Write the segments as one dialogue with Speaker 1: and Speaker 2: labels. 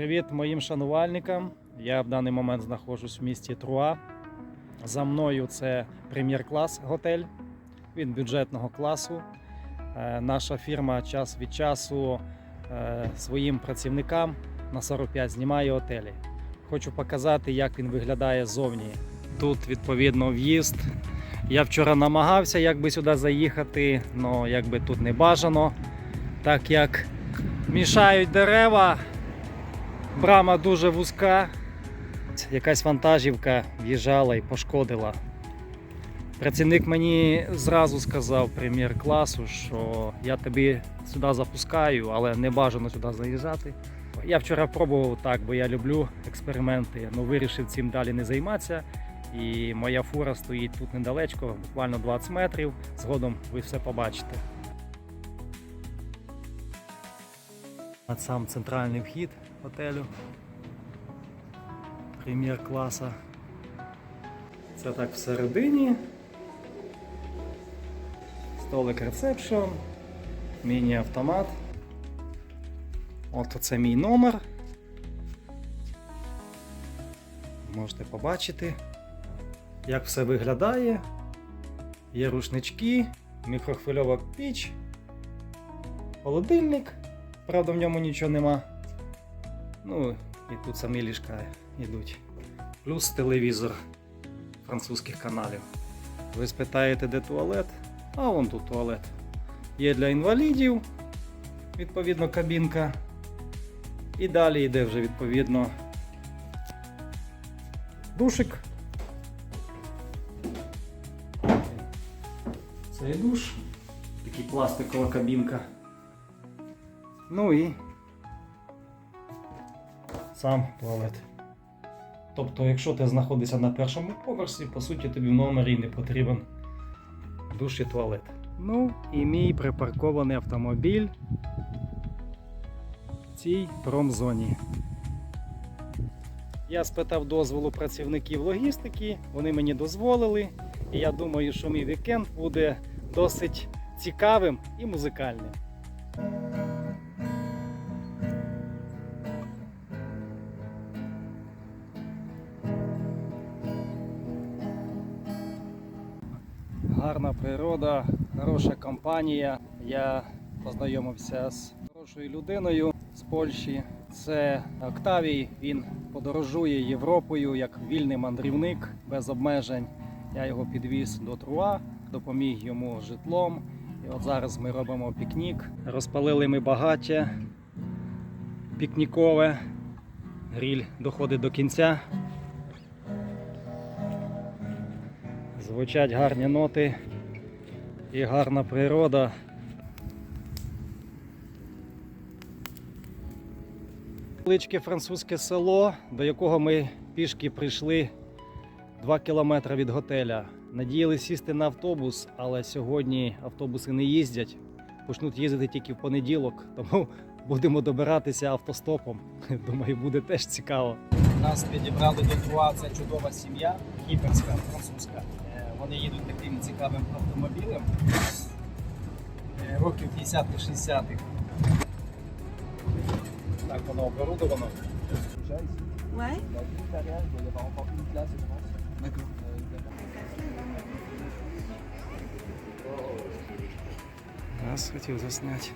Speaker 1: Привіт моїм шанувальникам. Я в даний момент знаходжусь в місті Труа. За мною це прем'єр-клас готель. Він бюджетного класу. Е, Наша фірма час від часу е, своїм працівникам на 45 знімає готелі. Хочу показати, як він виглядає ззовні. Тут відповідно в'їзд. Я вчора намагався якби сюди заїхати, але якби тут не бажано, так як мішають дерева. Брама дуже вузька. Якась вантажівка в'їжджала і пошкодила. Працівник мені зразу сказав прем'єр-класу, що я тобі сюди запускаю, але не бажано сюди заїжджати. Я вчора пробував так, бо я люблю експерименти, але вирішив цим далі не займатися. І моя фура стоїть тут недалечко, буквально 20 метрів. Згодом ви все побачите. От сам центральний вхід готелю. Прем'єр-класа. Це так всередині. Столик ресепшн, міні-автомат. От це мій номер. Можете побачити, як все виглядає. Є рушнички, мікрохвильова піч, холодильник. Правда, в ньому нічого нема. Ну, і тут самі ліжка йдуть. Плюс телевізор французьких каналів. Ви спитаєте, де туалет? А вон тут туалет. Є для інвалідів, відповідно, кабінка. І далі йде вже відповідно душик. Це душ. Такий пластикова кабінка. Ну і сам туалет. Тобто, якщо ти знаходишся на першому поверсі, по суті тобі в номері не потрібен душ і туалет. Ну і мій припаркований автомобіль в цій промзоні. Я спитав дозволу працівників логістики, вони мені дозволили, і я думаю, що мій вікенд буде досить цікавим і музикальним. Гарна природа, хороша компанія. Я познайомився з хорошою людиною з Польщі. Це Октавій. Він подорожує Європою як вільний мандрівник без обмежень. Я його підвіз до Труа, допоміг йому житлом. І от зараз ми робимо пікнік. Розпалили ми багаття пікнікове. Гріль доходить до кінця. Звучать гарні ноти і гарна природа. Величке французьке село, до якого ми пішки прийшли 2 кілометри від готеля. Надіялися сісти на автобус, але сьогодні автобуси не їздять. Почнуть їздити тільки в понеділок, тому будемо добиратися автостопом. Думаю, буде теж цікаво.
Speaker 2: Нас підібрали до Труа, це чудова сім'я, кіперська, французька. Вони їдуть таким цікавим автомобілем. Е, Років 50-х, 60-х. Так воно оборудовано.
Speaker 3: Ouais.
Speaker 1: Раз хотів засняти.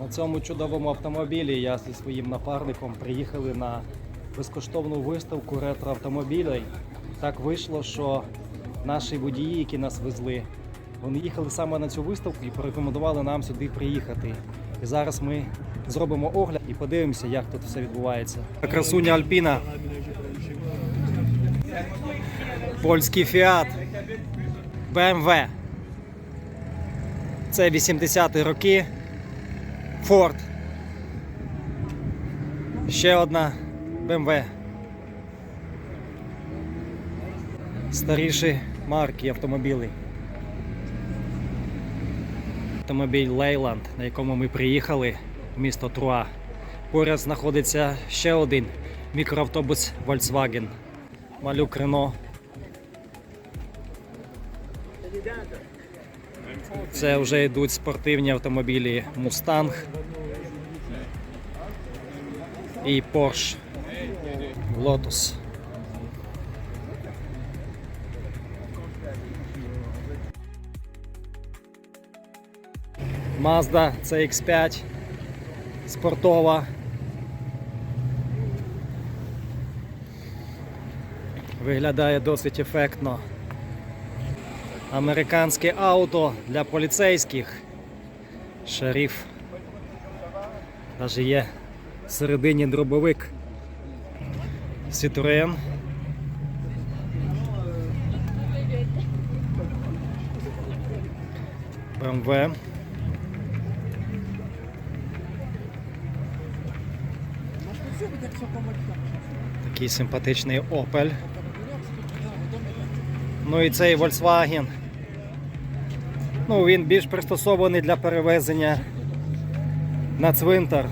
Speaker 1: На цьому чудовому автомобілі я зі своїм напарником приїхали на безкоштовну виставку ретроавтомобілей. Так вийшло, що наші водії, які нас везли, вони їхали саме на цю виставку і порекомендували нам сюди приїхати. І зараз ми зробимо огляд і подивимося, як тут все відбувається. Красуня Альпіна. Польський фіат. BMW. Це 80-ті роки. Ford. Ще одна BMW. Старіші марки автомобілів. Автомобіль Leyland, на якому ми приїхали в місто Труа. Поряд знаходиться ще один мікроавтобус Volkswagen. Малюк Renault. Це вже йдуть спортивні автомобілі Mustang. і Porsche Lotus. Mazda CX5 спортова. Виглядає досить ефектно. Американське ауто для поліцейських. Шериф. Навіть є всередині дробовик. Citroen. BMW. Такий симпатичний Opel. Ну і цей Volkswagen. Ну, він більш пристосований для перевезення на цвинтар.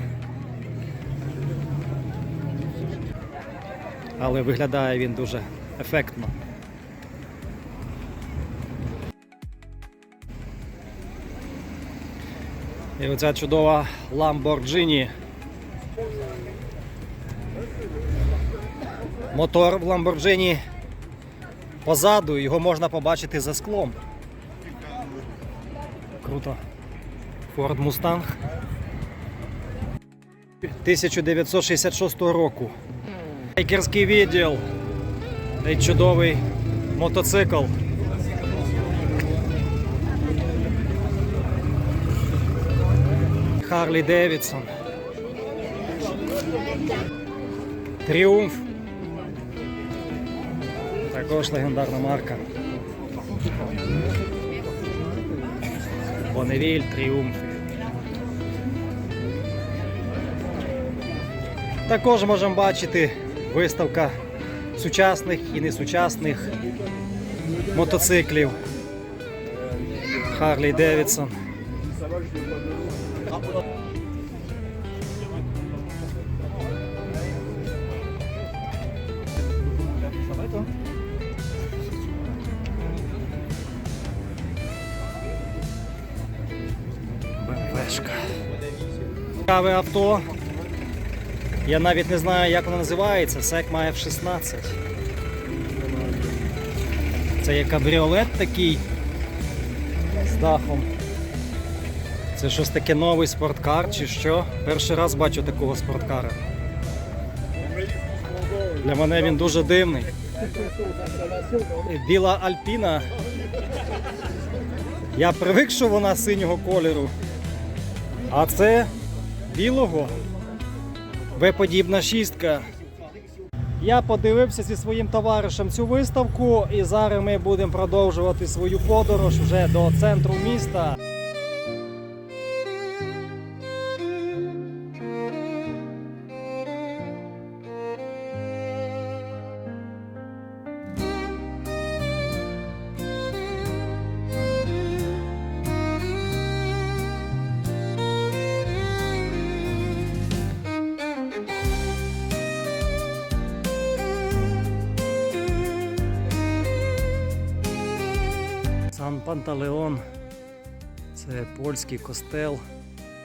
Speaker 1: Але виглядає він дуже ефектно. І оця чудова Lamborghini. Мотор в Lamborghini позаду, його можна побачити за склом. Круто. Ford Mustang 1966 року. Байкерський відділ. Цей чудовий мотоцикл. Харлі Девідсон. Тріумф. Також легендарна марка. Боневіль, Тріумф. Також можемо бачити виставка сучасних і несучасних мотоциклів. Харлі Девідсон. Цікаве авто. Я навіть не знаю, як воно називається. SEC має в 16. Це є кабріолет такий з дахом. Це щось таке новий спорткар чи що? Перший раз бачу такого спорткара. Для мене він дуже дивний. Біла Альпіна. Я привик, що вона синього кольору. А це білого. В-подібна шістка. Я подивився зі своїм товаришем цю виставку, і зараз ми будемо продовжувати свою подорож вже до центру міста. Панталеон. Це польський костел.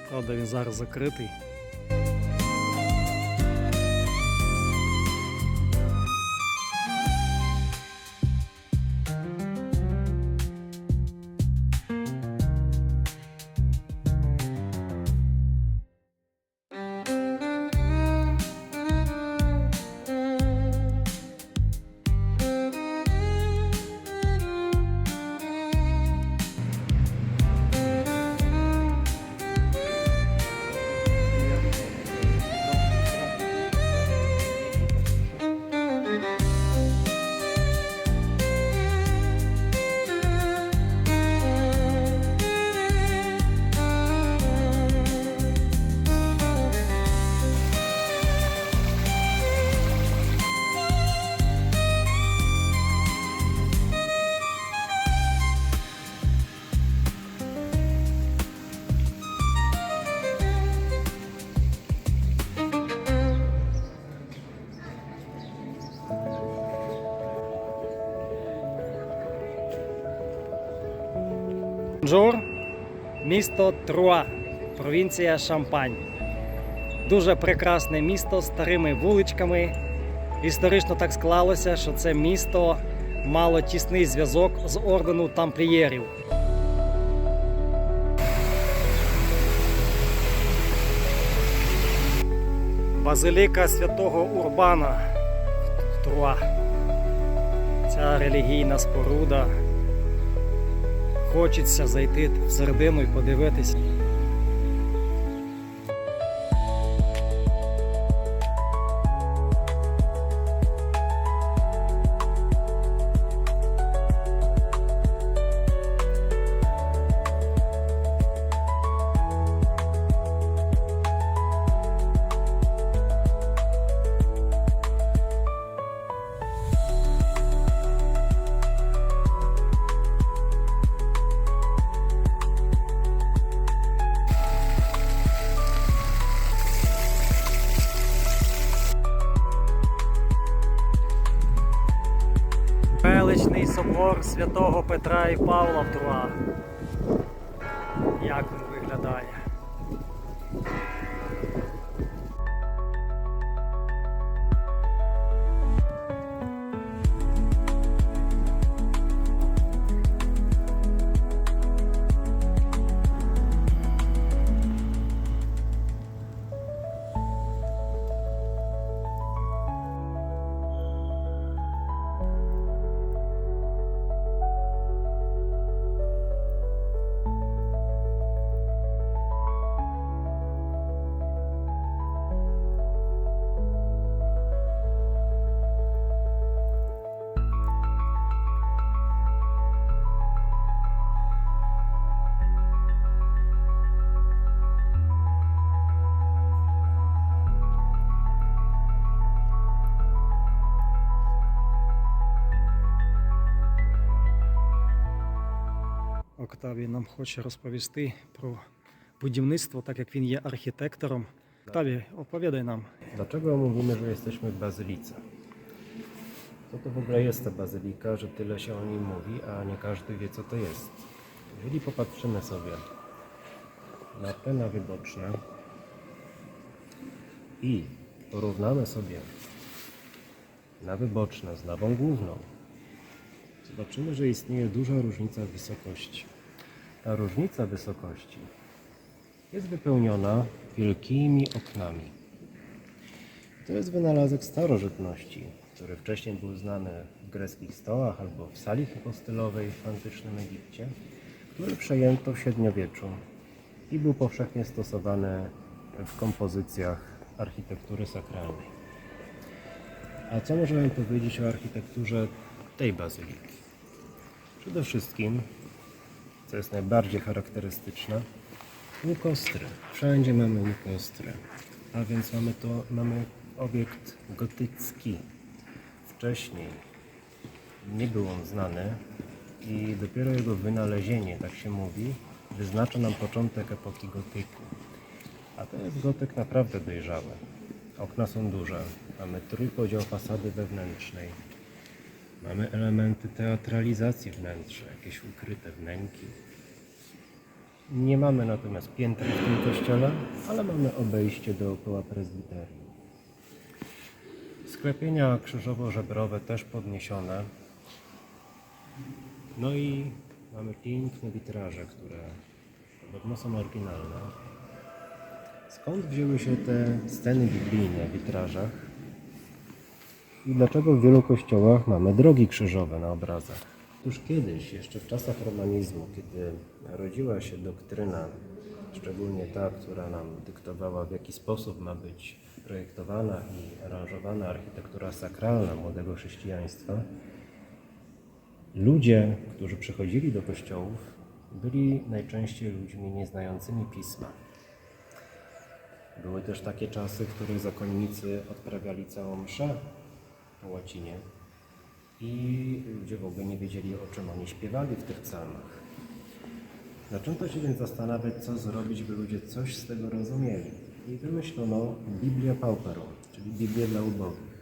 Speaker 1: Правда, він зараз закритий. Джур, місто Труа, провінція Шампань. Дуже прекрасне місто з старими вуличками. Історично так склалося, що це місто мало тісний зв'язок з ордену тамплієрів. Базиліка святого Урбана в Труа. Ця релігійна споруда. Хочеться зайти всередину і подивитись. Собор святого Петра і Павла в Труа. Як він виглядає? Октавій нам хоче розповісти про будівництво, tak jak він є архітектором. Октавій, opowiadaj nam.
Speaker 4: Dlaczego mówimy, że jesteśmy w bazylice? Co to w ogóle jest ta bazylika, że tyle się o niej mówi, a nie każdy wie, co to jest? Jeżeli popatrzymy sobie na te nawy boczne i porównamy sobie nawy boczne z nawą główną, zobaczymy, że istnieje duża różnica w wysokości. Ta różnica wysokości jest wypełniona wielkimi oknami. To jest wynalazek starożytności, który wcześniej był znany w greckich stołach albo w sali hipostylowej w antycznym Egipcie, który przejęto w średniowieczu i był powszechnie stosowany w kompozycjach architektury sakralnej. A co możemy powiedzieć o architekturze tej bazyliki? Przede wszystkim, co jest najbardziej charakterystyczne, łukostry. Wszędzie mamy łukostry. A więc mamy to, mamy obiekt gotycki. Wcześniej nie był on znany i dopiero jego wynalezienie, tak się mówi, wyznacza nam początek epoki gotyku. A to jest gotyk naprawdę dojrzały. Okna są duże, mamy trójpodział fasady wewnętrznej, mamy elementy teatralizacji wnętrza, jakieś ukryte wnęki. Nie mamy natomiast piętra w tym kościele, ale mamy obejście dookoła prezbiterium. Sklepienia krzyżowo-żebrowe też podniesione. No i mamy piękne witraże, które podobno są oryginalne. Skąd wzięły się te sceny biblijne w witrażach? I dlaczego w wielu kościołach mamy drogi krzyżowe na obrazach? Otóż kiedyś, jeszcze w czasach romanizmu, kiedy rodziła się doktryna, szczególnie ta, która nam dyktowała, w jaki sposób ma być projektowana i aranżowana architektura sakralna młodego chrześcijaństwa, ludzie, którzy przychodzili do kościołów, byli najczęściej ludźmi nieznającymi pisma. Były też takie czasy, w których zakonnicy odprawiali całą mszę łacinie i ludzie w ogóle nie wiedzieli, o czym oni śpiewali w tych psalmach. Zaczęto się więc zastanawiać, co zrobić, by ludzie coś z tego rozumieli. I wymyślono Biblia Pauperum, czyli Biblię dla ubogich.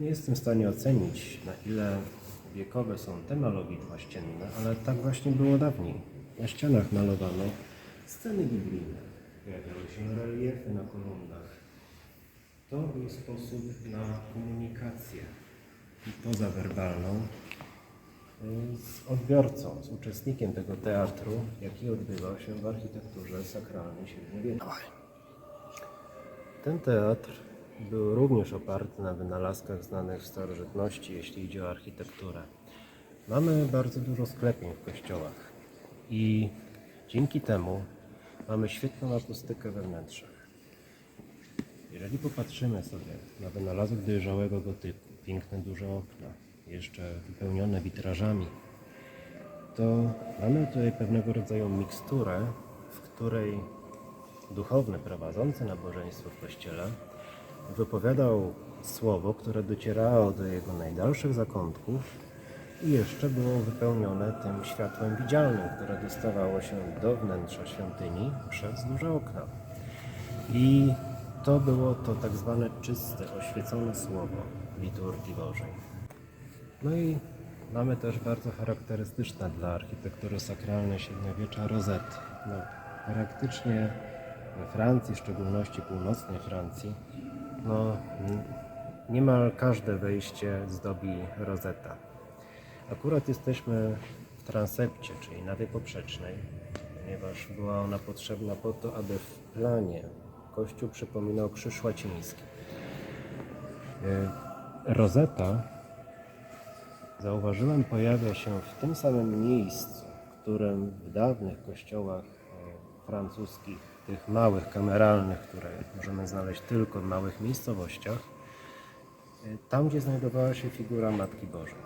Speaker 4: Nie jestem w stanie ocenić, na ile wiekowe są te malowidła ścienne, ale tak właśnie było dawniej. Na ścianach malowano sceny biblijne. pojawiały się reliefy na kolumnach. To był sposób na komunikację pozawerbalną y, z odbiorcą, z uczestnikiem tego teatru, jaki odbywał się w architekturze sakralnej średniowiecznej. Ten teatr był również oparty na wynalazkach znanych w starożytności, jeśli idzie o architekturę. Mamy bardzo dużo sklepień w kościołach i dzięki temu mamy świetną akustykę we wnętrzach. Jeżeli popatrzymy sobie na wynalazek dojrzałego gotyku, piękne duże okna, jeszcze wypełnione witrażami, to mamy tutaj pewnego rodzaju miksturę, w której duchowny prowadzący nabożeństwo w kościele wypowiadał słowo, które docierało do jego najdalszych zakątków i jeszcze było wypełnione tym światłem widzialnym, które dostawało się do wnętrza świątyni przez duże okna. I to było to tak zwane czyste, oświecone słowo liturgii Bożej. No i mamy też bardzo charakterystyczne dla architektury sakralnej średniowiecza rozety. No, praktycznie we Francji, w szczególności północnej Francji, no, niemal każde wejście zdobi rozeta. Akurat jesteśmy w transepcie, czyli nawie poprzecznej, ponieważ była ona potrzebna po to, aby w planie kościół przypominał krzyż łaciński. Y, Rozeta zauważyłem pojawia się w tym samym miejscu, w którym w dawnych kościołach e, francuskich, tych małych, kameralnych, które możemy znaleźć tylko w małych miejscowościach, e, tam gdzie znajdowała się figura Matki Bożej.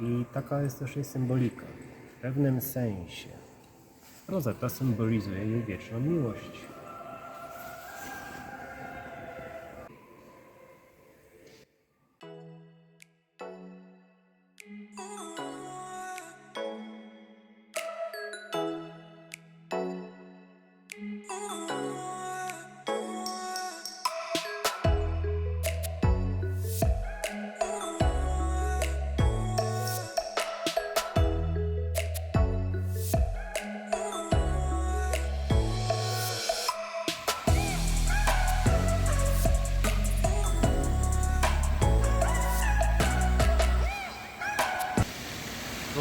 Speaker 4: I taka jest też jej symbolika. W pewnym sensie Rozeta symbolizuje jej wieczną miłość.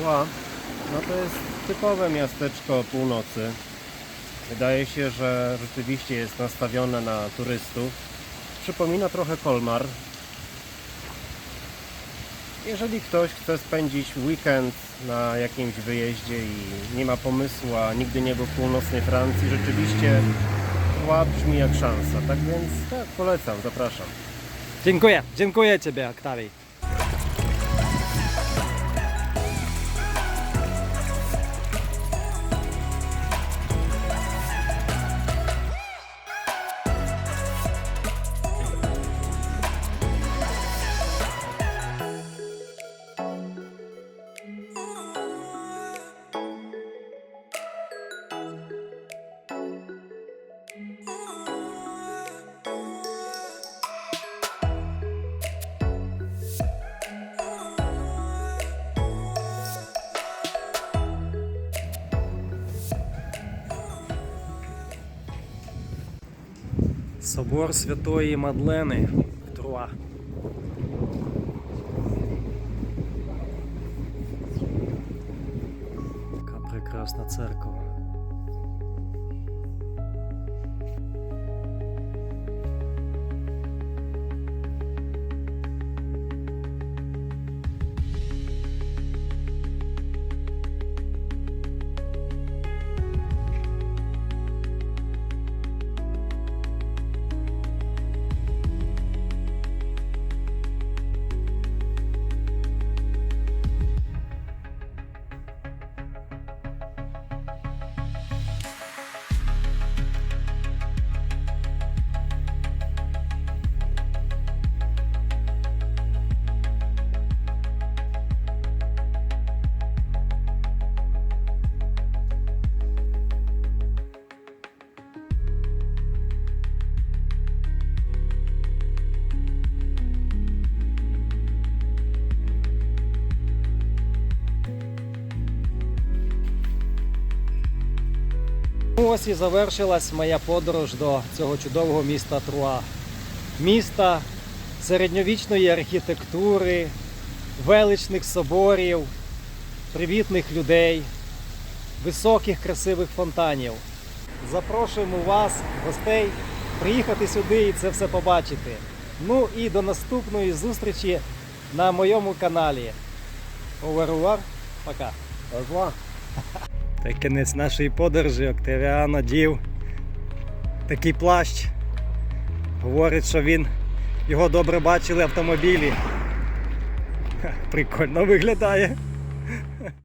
Speaker 4: No to jest typowe miasteczko północy. Wydaje się, że rzeczywiście jest nastawione na turystów. Przypomina trochę Kolmar. Jeżeli ktoś chce spędzić weekend na jakimś wyjeździe i nie ma pomysłu, a nigdy nie był w północnej Francji, rzeczywiście Troyes brzmi jak szansa. Tak więc tak, polecam, zapraszam.
Speaker 1: Dziękuję, dziękuję Ciebie, Oktawii. Собор Святої Мадлени в Труа. Яка прекрасна церква. Ось і завершилась моя подорож до цього чудового міста Труа. Міста середньовічної архітектури, величних соборів, привітних людей, високих красивих фонтанів. Запрошуємо вас, гостей, приїхати сюди і це все побачити. Ну і до наступної зустрічі на моєму каналі. Оверувар, пока. Та кінець нашої подорожі Октавіан одів такий плащ. Говорить, що він його добре бачили автомобілі. Прикольно виглядає.